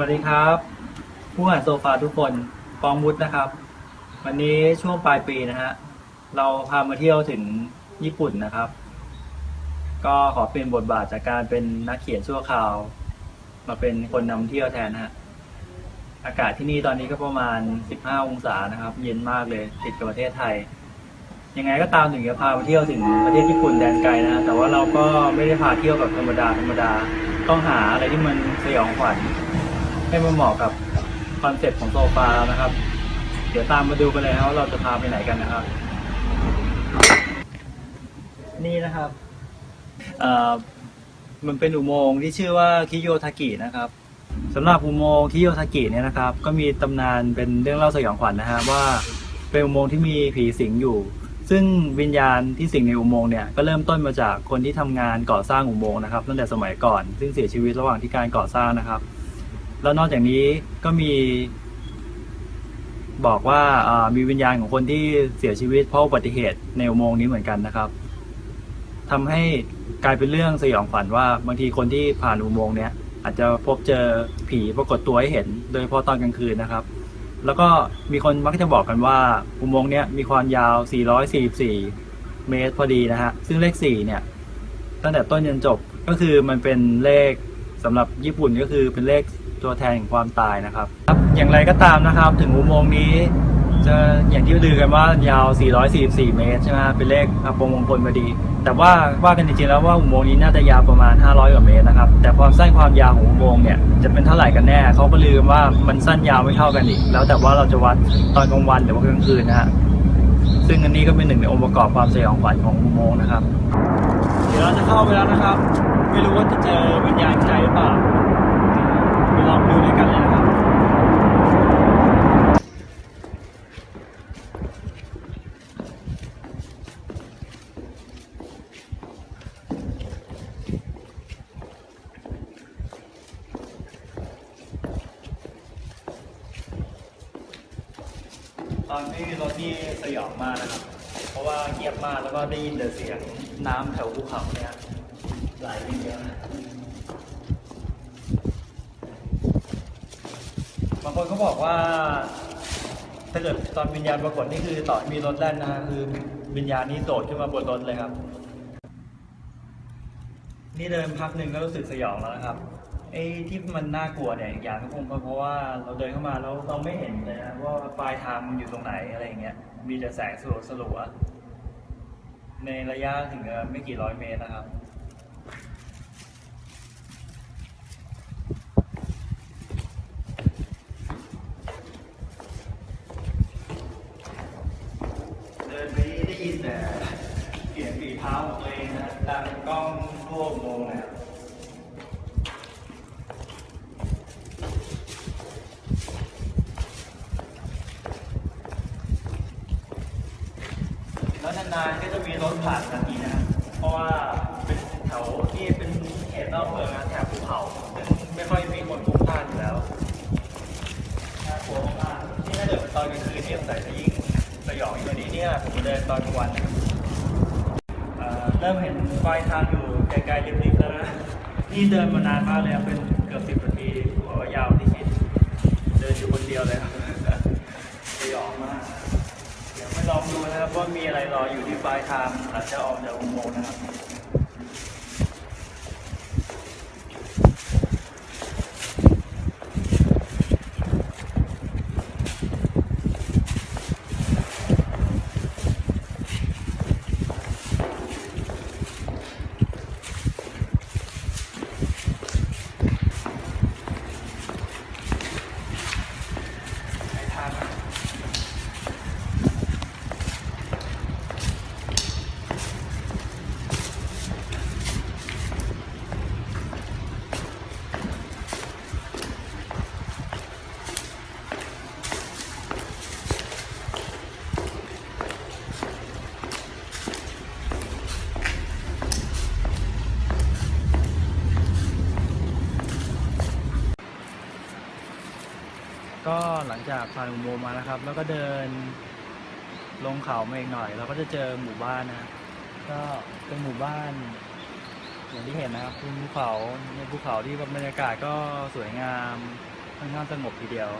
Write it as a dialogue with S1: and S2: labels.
S1: วัสดีครับ ผู้อ่านโซฟาทุกคนปองมุดนะครับ วันนี้ช่วงปลายปีนะฮะเราพามาเที่ยวถึงญี่ปุ่นนะครับ ก็ขอเปลี่ยนบทบาทจากการเป็นนักเขียนชั่วคราว มาเป็นคนนำเที่ยวแทนนะฮะอากาศที่นี่ตอนนี้ก็ประมาณ 15 องศานะครับ เย็นมากเลยติดกับประเทศไทย ยังไงก็ตามถึงจะพามาเที่ยวถึงประเทศญี่ปุ่นแดนไกลนะ แต่ว่าเราก็ไม่ได้พาเที่ยวแบบธรรมดาธรรมดา ต้องหาอะไรที่มันสยองขวัญ ให้มันเหมาะกับคอนเซ็ปต์ของโซฟาแล้วนะครับ เดี๋ยวตามมาดูกันเลยครับว่าเราจะพาไปไหนกันนะครับ นี่นะครับเอ่อมันเป็นอุโมงค์ที่ชื่อว่าคิโยทากินะครับสำหรับอุโมงค์คิโยทากิเนี่ยนะครับ ก็มีตำนานเป็นเรื่องเล่าสยองขวัญนะฮะว่าเป็นอุโมงค์ที่มีผีสิงอยู่ ซึ่งวิญญาณที่สิงในอุโมงค์เนี่ยก็เริ่มต้นมาจากคนที่ทำงานก่อสร้างอุโมงค์นะครับตั้งแต่สมัยก่อน ซึ่งเสียชีวิตระหว่างที่การก่อสร้างนะครับ แล้วนอกจากนี้ก็มี บอกว่าอ่ามีวิญญาณของคนที่เสียชีวิตเพราะอุบัติเหตุในอุโมงค์นี้เหมือนกันนะครับทำให้กลายเป็นเรื่องสยองขวัญว่าบางทีคนที่ผ่านอุโมงค์เนี้ยอาจจะพบเจอผีปรากฏตัวให้เห็น โดยเฉพาะตอนกลางคืนนะครับ แล้วก็มีคนมักจะบอกกันว่าอุโมงค์เนี้ยมีความยาว 444 เมตรพอดีนะฮะ ซึ่งเลข 4 เนี่ย ตั้งแต่ต้นจนจบก็คือมันเป็นเลขสำหรับญี่ปุ่นก็คือเป็นเลข ตัวแทนของความตายนะครับครับอย่างไรก็ตามนะครับ ถึงอุโมงค์นี้ จะอย่างที่ลือกันว่ายาว 444 เมตรใช่ไหมเป็นเลขอัปมงคลพอดี แต่ว่าว่ากันจริงๆแล้วว่าอุโมงค์นี้น่าจะยาวประมาณ 500 กว่าเมตรนะครับ แต่ความสั้นความยาวของอุโมงค์เนี่ยจะเป็นเท่าไหร่กันแน่เขาก็ลือว่ามันสั้นยาวไม่เท่ากันอีก แล้วแต่ว่าเราจะวัดตอนกลางวันหรือว่ากลางคืนนะฮะซึ่งอันนี้ก็เป็นหนึ่งในองค์ประกอบความสยองขวัญของอุโมงค์นะครับ เดี๋ยวเราจะเข้าไปแล้วนะครับ ไม่รู้ว่าจะเจอวิญญาณใจหรือเปล่า ไปลองดูด้วยกันเลยนะครับตอนที่รถนี่สยองมากนะครับ เพราะว่าเงียบมากแล้วก็ได้ยินแต่เสียงน้ำแถวภูเขาเนี่ยไหลไปเยอะนะ บางคนเขาบอกว่า ถ้าเกิดตอนวิญญาณปรากฏนี่คือต่อมีรถแล่นนะฮะคือวิญญาณนี้โดดขึ้นมาบนรถเลยครับ นี่เดินพักหนึ่งก็รู้สึกสยองแล้วนะครับไอ้ที่มันน่ากลัวเนี่ยอีกอย่างก็คงเพราะว่าเราเดินเข้ามาแล้วเราไม่เห็นเลยนะว่าปลายทางมันอยู่ตรงไหนอะไรอย่างเงี้ย มีแต่แสงสลัวสลัวในระยะถึงไม่กี่ร้อยเมตรนะครับ เดินไปได้ ยินแต่เสียงฝีเท้าของตัวเองนะดังกล้องทั่วโมงค์นะครับแล้วนานๆก็จะมีรถผ่านทันทีนะ เพราะว่าเป็นแถวที่เป็นเขตนอกเมืองนะแถบภูเขา เนี่ยผมเดินตอนกลางวันนะครับเอ่อเริ่มเห็นปลายทางอยู่ไกลๆริบๆแล้วนะ นี่เดินมานานมากเลยครับเป็นเกือบสิบนาทีหัวยาวที่คิด เดินอยู่คนเดียวเลยครับสยองมาก เดี๋ยวไปลองดูนะครับว่ามีอะไรรออยู่ที่ปลายทางหลังจากออกจากอุโมงค์นะครับ ก็หลังจากผ่านอุโมงค์มานะครับ แล้วก็เดินลงเขามาอีกหน่อย เราก็จะเจอหมู่บ้านนะก็เป็นหมู่บ้านอย่างที่เห็นนะครับเป็นภูเขาในภูเขาที่บรรยากาศก็สวยงามค่อนข้างสงบทีเดียว